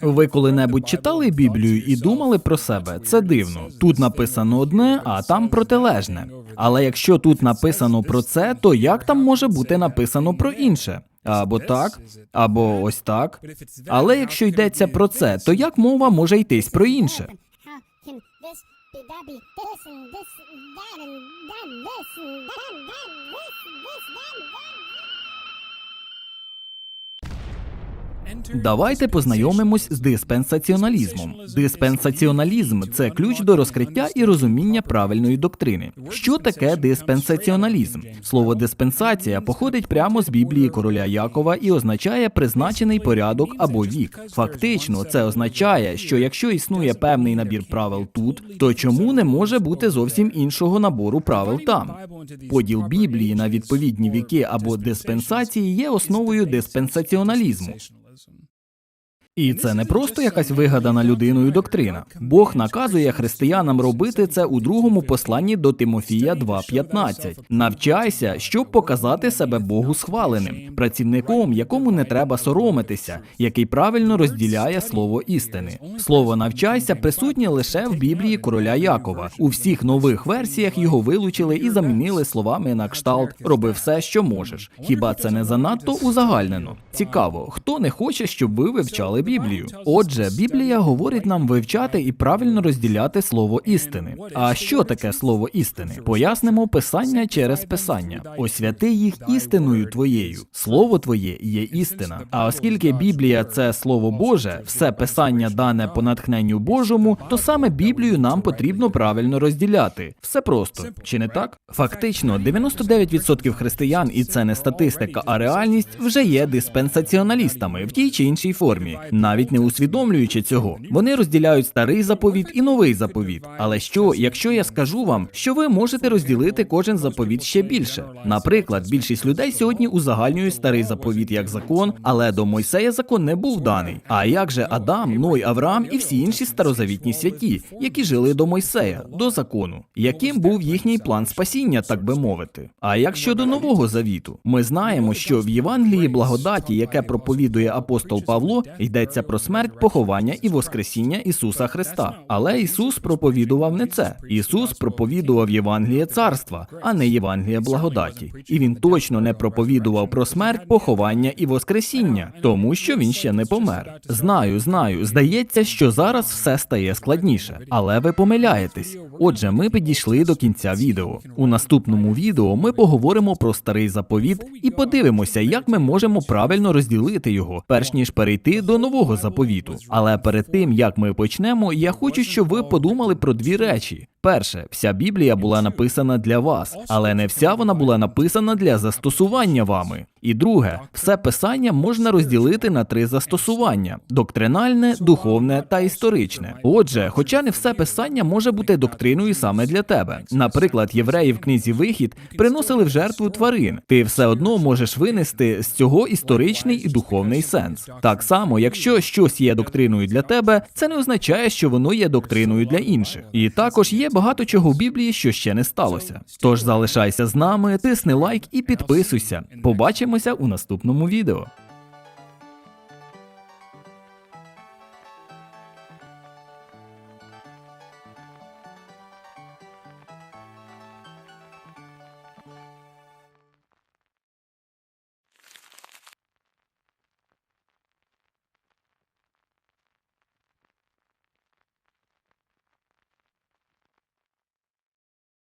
Ви коли-небудь читали Біблію і думали про себе? Це дивно. Тут написано одне, а там протилежне. Але якщо тут написано про це, то як там може бути написано про інше? Або так, або ось так. Але якщо йдеться про це, то як мова може йтись про інше? Давайте познайомимось з диспенсаціоналізмом. Диспенсаціоналізм це ключ до розкриття і розуміння правильної доктрини. Що таке диспенсаціоналізм? Слово диспенсація походить прямо з Біблії короля Якова і означає призначений порядок або вік. Фактично, це означає, що якщо існує певний набір правил тут, то чому не може бути зовсім іншого набору правил там? Поділ Біблії на відповідні віки або диспенсації є основою диспенсаціоналізму. І це не просто якась вигадана людиною доктрина. Бог наказує християнам робити це у другому посланні до Тимофія 2.15. Навчайся, щоб показати себе Богу схваленим, працівником, якому не треба соромитися, який правильно розділяє слово істини. Слово навчайся присутнє лише в Біблії короля Якова. У всіх нових версіях його вилучили і замінили словами на кшталт роби все, що можеш. Хіба це не занадто узагальнено? Цікаво, хто не хоче, щоб ви вивчали Біблію. Отже, Біблія говорить нам вивчати і правильно розділяти слово істини. А що таке слово істини? Пояснимо писання через писання. Освяти їх істиною твоєю. Слово твоє є істина. А оскільки Біблія це слово Боже, все писання дане по натхненню Божому, то саме Біблію нам потрібно правильно розділяти. Все просто чи не так? Фактично, 99% християн, і це не статистика, а реальність вже є диспенсаціоналістами в тій чи іншій формі, навіть не усвідомлюючи цього. Вони розділяють старий заповіт і новий заповіт. Але що, якщо я скажу вам, що ви можете розділити кожен заповіт ще більше? Наприклад, більшість людей сьогодні узагальнюють старий заповіт як закон, але до Мойсея закон не був даний. А як же Адам, Ной, Авраам і всі інші старозавітні святі, які жили до Мойсея, до закону? Яким був їхній план спасіння, так би мовити? А як щодо нового завіту, ми знаємо, що в Євангелії благодаті, яке проповідує апостол Павло, йдеться про смерть, поховання і воскресіння Ісуса Христа. Але Ісус проповідував не це. Ісус проповідував Євангеліє царства, а не Євангеліє благодаті. І він точно не проповідував про смерть, поховання і воскресіння, тому що він ще не помер. Знаю, знаю. Здається, що зараз все стає складніше, але ви помиляєтесь. Отже, ми підійшли до кінця відео. У наступному відео ми поговоримо про старий заповіт і подивимося, як ми можемо правильно розділити його, перш ніж перейти до нового заповіту. Але перед тим як ми почнемо, я хочу, щоб ви подумали про дві речі. Перше, вся Біблія була написана для вас, але не вся вона була написана для застосування вами. І друге, все писання можна розділити на три застосування: доктринальне, духовне та історичне. Отже, хоча не все писання може бути доктриною саме для тебе. Наприклад, євреї в книзі Вихід приносили в жертву тварин. Ти все одно можеш винести з цього історичний і духовний сенс. Так само, якщо щось є доктриною для тебе, це не означає, що воно є доктриною для інших. І також є багато чого в Біблії, що ще не сталося. Тож залишайся з нами, тисни лайк і підписуйся. Побачимося у наступному відео.